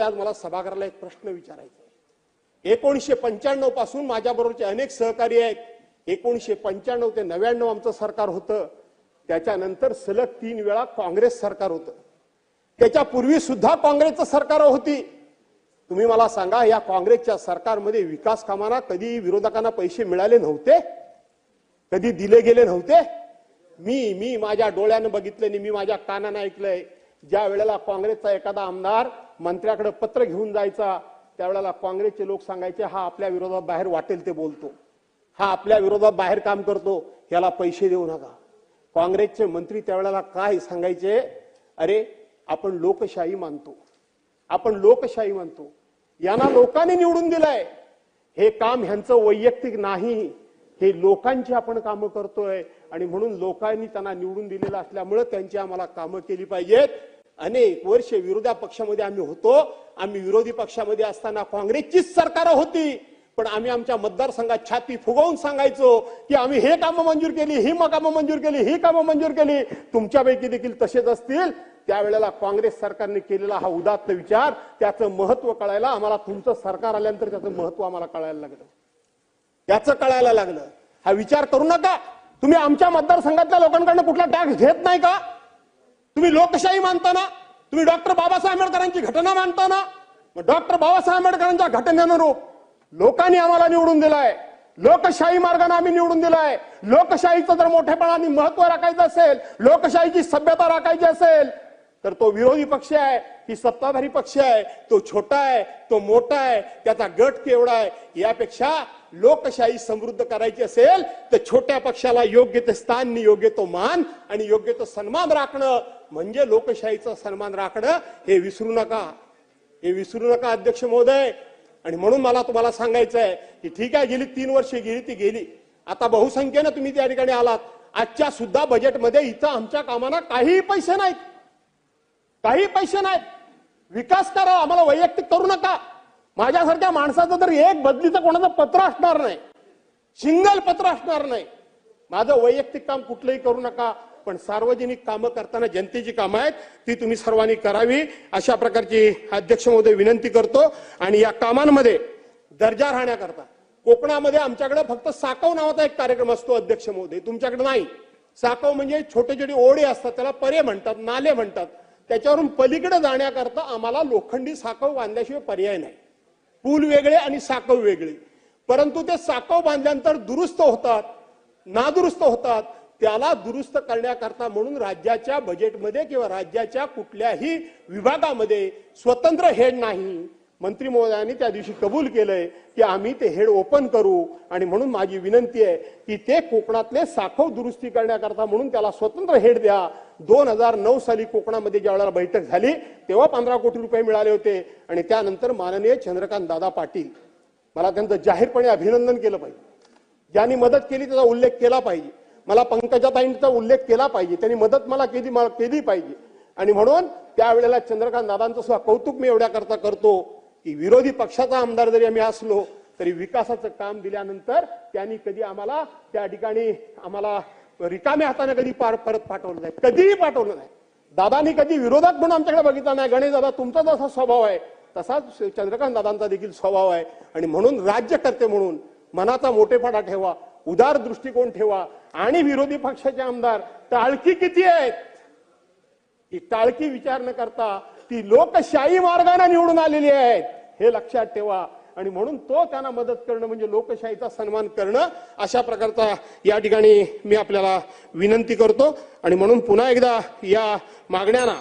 आज मला सभागृहाला एक प्रश्न विचारायचा आहे. एकोणीसशे पंच्याण्णवपासून माझ्याबरोबरचे अनेक सहकारी आहेत. एकोणीसशे पंच्याण्णव ते नव्याण्णव आमचं सरकार होतं. त्याच्यानंतर सलग तीन वेळा काँग्रेस सरकार होतं. त्याच्यापूर्वी सुद्धा काँग्रेसचं सरकार होती. तुम्ही मला सांगा या काँग्रेसच्या सरकारमध्ये विकास कामांना कधी विरोधकांना पैसे मिळाले नव्हते? कधी दिले गेले नव्हते? मी मी माझ्या डोळ्यानं बघितलं आणि मी माझ्या कानानं ऐकलंय. ज्या वेळेला काँग्रेसचा एखादा आमदार मंत्र्याकडे पत्र घेऊन जायचा त्यावेळेला काँग्रेसचे लोक सांगायचे हा आपल्या विरोधात बाहेर वाटेल ते बोलतो. हा आपल्या विरोधात बाहेर काम करतो याला पैसे देऊ नका. काँग्रेसचे मंत्री त्यावेळेला काय सांगायचे? अरे आपण लोकशाही मानतो. आपण लोकशाही मानतो. यांना लोकांनी निवडून दिलंय. हे काम ह्यांचं वैयक्तिक नाही. हे लोकांची आपण कामं करतोय आणि म्हणून लोकांनी त्यांना निवडून दिलेलं असल्यामुळे त्यांची आम्हाला कामं केली पाहिजेत. अनेक वर्ष विरोधी पक्षामध्ये आम्ही होतो. आम्ही विरोधी पक्षामध्ये असताना काँग्रेसचीच सरकार होती. पण आम्ही आमच्या मतदारसंघात छाती फुगवून सांगायचो की आम्ही हे कामं मंजूर केली ही मग कामं मंजूर केली ही कामं मंजूर केली. तुमच्यापैकी देखील तसेच असतील. त्यावेळेला काँग्रेस सरकारने केलेला हा उदात्त विचार त्याचं महत्त्व कळायला आम्हाला तुमचं सरकार आल्यानंतर त्याचं महत्त्व आम्हाला कळायला लागलं. त्याचं कळायला लागलं. हा विचार करू नका. तुम्ही आमच्या मतदारसंघातल्या लोकांकडनं कुठला टॅक्स घेत नाही का? तुम्ही लोकशाही मानता ना? तुम्ही डॉक्टर बाबासाहेब आंबेडकरांची घटना मानता ना? मग डॉक्टर बाबासाहेब आंबेडकरांच्या घटनेनुरूप लोकांनी आम्हाला निवडून दिलाय. लोकशाही मार्गाने आम्ही निवडून दिलाय. लोकशाहीचं जर मोठेपणाने महत्त्व राखायचं असेल लोकशाहीची सभ्यता राखायची असेल तर तो विरोधी पक्ष आहे की सत्ताधारी पक्ष आहे तो छोटा आहे तो मोठा आहे त्याचा गट केवढा आहे यापेक्षा लोकशाही समृद्ध करायची असेल तर छोट्या पक्षाला योग्य ते स्थान योग्य तो मान आणि योग्य तो सन्मान राखणं म्हणजे लोकशाहीचा सन्मान राखणं हे विसरू नका. हे विसरू नका अध्यक्ष महोदय. आणि म्हणून मला तुम्हाला सांगायचं आहे की ठीक आहे गेली तीन वर्षे गेली ती गेली. आता बहुसंख्येनं तुम्ही त्या ठिकाणी आलात. आजच्या सुद्धा बजेटमध्ये इथं आमच्या कामांना काही पैसे नाहीत. काही पैसे नाहीत. विकास करा आम्हाला वैयक्तिक करू नका. माझ्यासारख्या माणसाचं तर एक बदलीचं कोणाचं पत्र असणार नाही. सिंगल पत्र असणार नाही. माझं वैयक्तिक काम कुठलंही करू नका पण सार्वजनिक कामं करताना जनतेची कामं आहेत ती तुम्ही सर्वांनी करावी. अशा प्रकारची अध्यक्ष महोदय विनंती करतो. आणि या कामांमध्ये दर्जा राहण्याकरता कोकणामध्ये आमच्याकडे फक्त साकव नावाचा एक कार्यक्रम असतो अध्यक्ष महोदय. तुमच्याकडे नाही. साकव म्हणजे छोटे छोटे ओढे असतात त्याला परे म्हणतात नाले म्हणतात. त्याच्यावरून पलीकडे जाण्याकरता आम्हाला लोखंडी साकव बांधल्याशिवाय पर्याय नाही. पूल वेगळे आणि साकव वेगळे. परंतु ते साकव बांधल्यानंतर दुरुस्त होतात नादुरुस्त होतात. त्याला दुरुस्त करण्याकरता म्हणून राज्याच्या बजेटमध्ये किंवा राज्याच्या कुठल्याही विभागामध्ये स्वतंत्र हेड नाही. मंत्री महोदयांनी त्या दिवशी कबूल केलंय की आम्ही ते हेड ओपन करू आणि म्हणून माझी विनंती आहे की ते कोकणातले साखव दुरुस्ती करण्याकरता म्हणून त्याला स्वतंत्र हेड द्या. दोन हजार नऊ साली कोकणामध्ये ज्या वेळेला बैठक झाली तेव्हा पंधरा कोटी रुपये मिळाले होते. आणि त्यानंतर माननीय चंद्रकांत दादा पाटील मला त्यांचं जाहीरपणे अभिनंदन केलं पाहिजे. ज्यांनी मदत केली त्याचा उल्लेख केला पाहिजे. मला पंकजाताईंचा उल्लेख केला पाहिजे. त्यांनी मदत मला केली मला केली पाहिजे. आणि म्हणून त्यावेळेला चंद्रकांत दादांचं सुद्धा कौतुक मी एवढ्या करता करतो की विरोधी पक्षाचा आमदार जरी आम्ही असलो तरी विकासाचं काम दिल्यानंतर त्यांनी कधी आम्हाला त्या ठिकाणी आम्हाला रिकाम्या हाताने कधी पार परत पाठवलं नाही. कधीही पाठवलं नाही. दादानी कधी विरोधात म्हणून आमच्याकडे बघितला नाही. गणेश दादा तुमचा जसा स्वभाव आहे तसाच चंद्रकांत दादांचा देखील स्वभाव आहे. आणि म्हणून राज्यकर्ते म्हणून मनाचा मोठेपणा ठेवा उदार दृष्टिकोन ठेवा. आणि विरोधी पक्षाचे आमदार टाळकी किती आहेत? ही टाळकी विचार न करता ती लोकशाही मार्गाने निवडून आलेली आहेत. हे लक्षात ठेवा. आणि म्हणून तो त्यांना मदत करणं म्हणजे लोकशाहीचा सन्मान करणं अशा प्रकारचा या ठिकाणी मी आपल्याला विनंती करतो. आणि म्हणून पुन्हा एकदा या मागण्यांना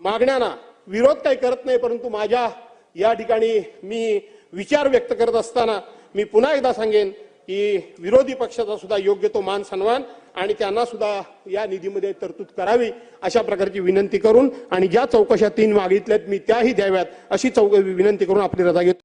मागण्यांना विरोध काही करत नाही परंतु माझ्या या ठिकाणी मी विचार व्यक्त करत असताना मी पुन्हा एकदा सांगेन की विरोधी पक्षाचा सुद्धा योग्य तो मान सन्मान आणि त्यांना सुद्धा या निधीमध्ये तरतूद करावी अशा प्रकारची विनंती करून आणि ज्या चौकशा तीन मागितल्यात मी त्याही द्याव्यात अशी चौक विनंती करून आपली रजा घेतो.